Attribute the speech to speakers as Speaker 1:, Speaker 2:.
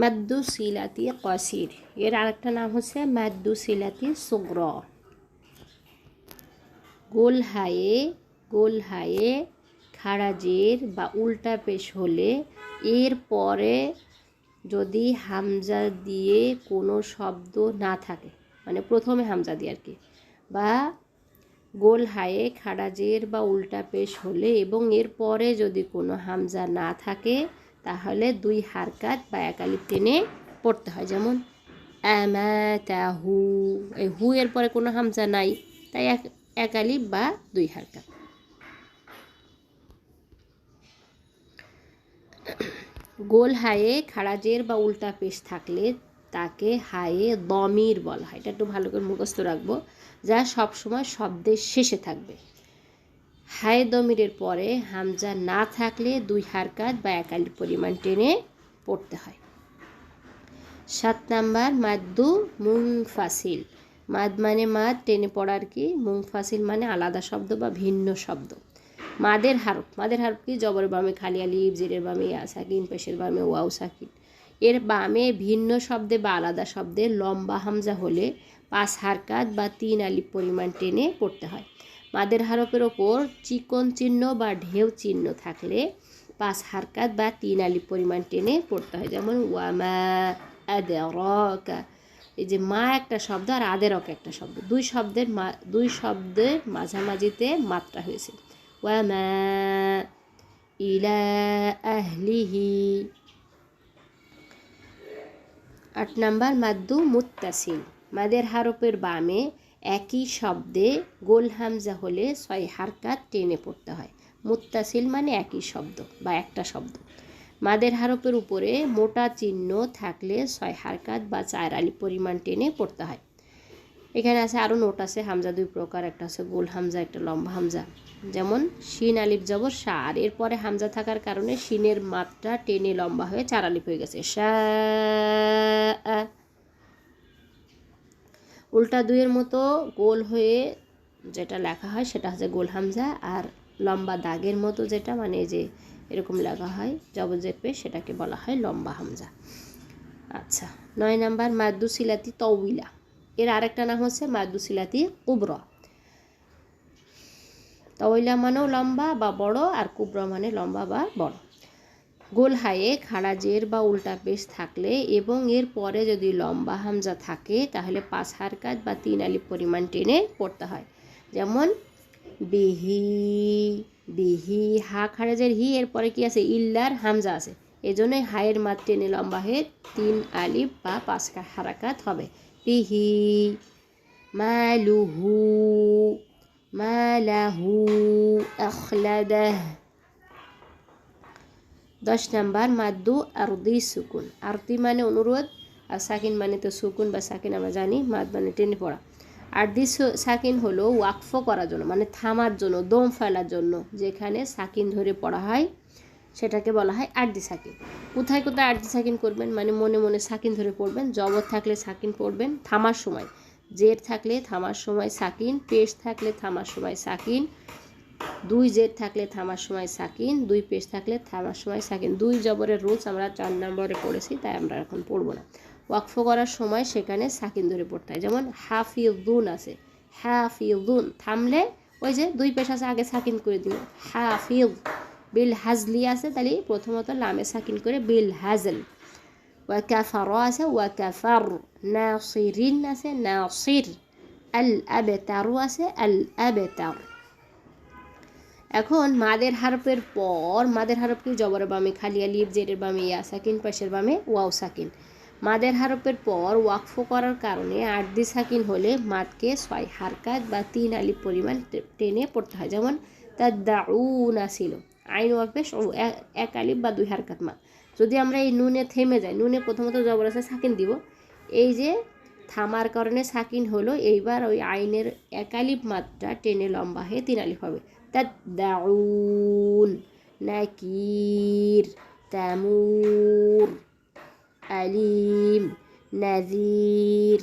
Speaker 1: মাদ্দু সিলাতি কসির। এর আরেকটা নাম হচ্ছে মাদ্দু সিলাতি সুগ্র। গোল হায়ে গোল হায়ে খারাজের বা উল্টা পেশ হলে এর পরে যদি হামজা দিয়ে কোনো শব্দ না থাকে মানে প্রথমে হামজা দিয়ে আর কি, বা গোল হায়ে খাড়াজের বা উল্টা পেশ হলে এবং এর পরে যদি কোনো হামজা না থাকে তাহলে দুই হারকাত বা একালিপ টেনে পড়তে হয়। যেমন হু এই হু এর পরে কোনো হামজা নাই, তাই এক একালিপ বা দুই হারকাত। গোল হায়ে খাড়াজের বা উল্টা পেশ থাকলে তাকে হায়ে দমির বলা হয়। এটা একটু ভালো করে মুখস্থ রাখব। যা সবসময় শব্দের শেষে থাকবে। হায়ে দমিরের পরে হামজা না থাকলে দুই হারকাত বা একালি পরিমাণ টেনে পড়তে হয়। সাত নাম্বার, মাদ্দু মুংফাসিল মাদ মানে মাদ, টেনে পড়ার কি? মুংফাসিল মানে আলাদা শব্দ বা ভিন্ন শব্দ। মাদের হারফ। মাদের হারফ কি? জবর বামে খালি আলিফ, জেরের বামে ইয়া সাকিন, পেশের বামে ওয়াও সাকিন। এর বামে ভিন্ন শব্দে বা আলাদা শব্দে লম্বা হামজা হলে পাঁচ হারকাত বা তিন আলিফ পরিমাণ টেনে পড়তে হয়। মাদের হারফের ওপর চিকন চিহ্ন বা ঢেউ চিহ্ন থাকলে পাঁচ হারকাত বা তিন আলি পরিমাণ টেনে পড়তে হয়। যেমন, ওয়ামা আদেরকা। এই যে মা একটা শব্দ আর আদেরক একটা শব্দ। দুই শব্দের মা, দুই শব্দের মাঝামাঝিতে মাত্রা হয়েছে। ওয়ামা ইলা আহলিহি। আট নাম্বার, মাদ্দু মুত্তাসিল। মাদের হারপের বামে একই শব্দে গোল হামজা হলে ছয় হারকাত টেনে পড়তে হয়। মুত্তাসিল মানে একই শব্দ বা একটা শব্দ। মাদের হারপের উপরে মোটা চিহ্ন থাকলে ছয় হারকাত বা চার আলি পরিমাণ টেনে পড়তে হয়। এখানে আছে আরও নোট আছে, হামজা দুই প্রকার, একটা আছে গোল হামজা, একটা লম্বা হামজা। যেমন, শিন, আলিফ, জবর, সা। আর এরপরে হামজা থাকার কারণে শিনের মাত্রা টেনে লম্বা হয়ে চার আলিফ হয়ে গেছে। সা উল্টা দুইয়ের মতো গোল হয়ে যেটা লেখা হয় সেটা হচ্ছে গোল হামজা আর লম্বা দাগের মতো যেটা মানে যে এরকম লেখা হয় জবজেপে সেটাকে বলা হয় লম্বা হামজা। আচ্ছা নয় নাম্বার মাদ্দু সিলাতি তউইলা এর আরেকটা নাম হচ্ছে মাদ্দু সিলাতি কুব্র। তওইলা মানেও লম্বা বা বড়, আর কুব্র মানে লম্বা বা বড়। গোল হায়ে খাড়াজের বা উল্টা পেশ থাকলে এবং এর পরে যদি লম্বা হামজা থাকে, তাহলে পাঁচ হারকাত বা তিন আলি পরিমাণ টেনে পড়তে হয়। যেমন, বিহি বিহি, হা খারাজের হি, এরপরে কি আছে? ইল্লার হামজা আছে। এজন্যই হায়ের মাত টেনে লম্বা হয়ে তিন আলিফ বা পাঁচ হারাকাত হবে। বিহি, মালুহু, মালাহু, আখলাদাহ দশ নাম্বার, মাদ্দু আরদি সুকুন। আরতি মানে অনুরোধ, আর সাকিন মানে তো সুকুন বা সাকিন আমরা জানি, মাদ মানে টেনে পড়া। আরদি সাকিন হলো ওয়াকফ করার জন্য মানে থামার জন্য, দম ফেলার জন্য, যেখানে সাকিন ধরে পড়া হয়, সেটাকে বলা হয় আরদি সাকিন। কোথায় কোথায় আরদি সাকিন করবেন? মানে মনে মনে সাকিন ধরে পড়বেন, জবর থাকলে সাকিন পড়বেন, থামার সময়। জের থাকলে থামার সময় সাকিন, পেশ থাকলে থামার সময় সাকিন দুই জের থাকলে থামার সময় সাকিন, দুই পেশ থাকলে থামার সময় সাকিন। দুই জবরের রুলস আমরা চার নম্বরে পড়েছি, তাই আমরা এখন পড়ব না। ওয়াকফ করার সময় সেখানে সাকিন ধরে পড়তে হয়। যেমন, হাফ হাফিউদ্দুন আছে। হাফ হাফিউদ্দুন থামলে ওই যে দুই পেশ আছে, আগে সাকিন করে দিল হাফিউ বিল হাজলি আছে, তাহলে প্রথমত লামে সাকিন করে বিল হাজল। ওয়াকাফার আছে ওয়াকাফার নাসিরিন আছে না নাসির। আল আবেতারু আছে, আল আবেতার। এখন মাদের হারফের পর, মাদের হারফ কি? জবরের বামে খালি আলিফ জেরের বামে ইয়া সাকিন, পাশের বামে ওয়াও সাকিন। মাদের হারফের পর ওয়াকফ করার কারণে আর্দি সাকিন হলে মাদকে ছয় হারকাত বা তিন আলিফ পরিমাণ টেনে পড়তে হয়। যেমন তার দাউনা ছিল। আইন ওয়াকফে এক আলিফ বা দুই হারকাত মা। যদি আমরা এই নুনে থেমে যাই, নুনে প্রথমত জবর আছে সাকিন দিব। এই যে থামার কারণে সাকিন হলো, এইবার ওই আইনের একালিপ মাত্রা টেনে লম্বা হয়ে তিন আলিফ হবে। تدعون. نكير تمور أليم نذير.